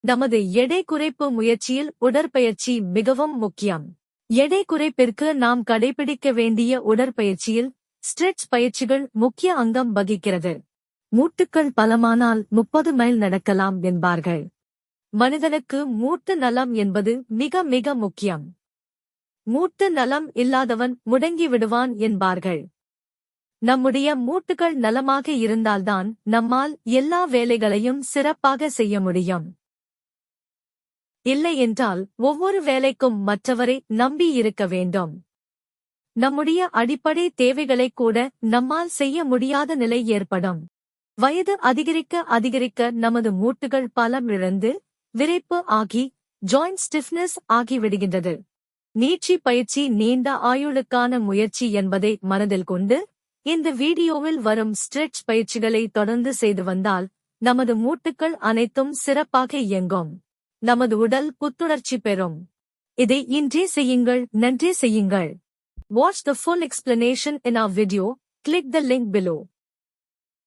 நமது எடை குறைப்பு முயற்சியில் உடற்பயிற்சி மிகவும் முக்கியம். எடை குறைப்பிற்கு நாம் கடைபிடிக்க வேண்டிய உடற்பயிற்சியில் ஸ்ட்ரெச் பயிற்சிகள் முக்கிய அங்கம் வகிக்கிறது. மூட்டுக்கள் பலமானால் முப்பது மைல் நடக்கலாம் என்பார்கள். மனிதனுக்கு மூட்டு நலம் என்பது மிக மிக முக்கியம். மூட்டு நலம் இல்லாதவன் முடங்கி விடுவான் என்பார்கள். நம்முடைய மூட்டுகள் நலமாக இருந்தால்தான் நம்மால் எல்லா வேலைகளையும் சிறப்பாக செய்ய முடியும். இல்லை என்றால் ஒவ்வொரு வேலைக்கும் மற்றவரை நம்பி இருக்க வேண்டும். நம்முடைய அடிப்படை தேவைகளை கூட நம்மால் செய்ய முடியாத நிலை ஏற்படும். வயது அதிகரிக்க அதிகரிக்க நமது மூட்டுகள் பலம் இழந்து விரைப்பு ஆகி ஜாயிண்ட் ஸ்டிஃப்னஸ் ஆகிவிடுகின்றது. நீட்சி பயிற்சி நீண்ட ஆயுளுக்கான முயற்சி என்பதை மனதில் கொண்டு இந்த வீடியோவில் வரும் ஸ்ட்ரெச் பயிற்சிகளை தொடர்ந்து செய்து வந்தால் நமது மூட்டுக்கள் அனைத்தும் சிறப்பாக இயங்கும். நமது உடல் புத்துணர்ச்சி பெறும். இதை இன்றே செய்யுங்கள் நன்றே செய்யுங்கள். Watch the full explanation in our video click the link below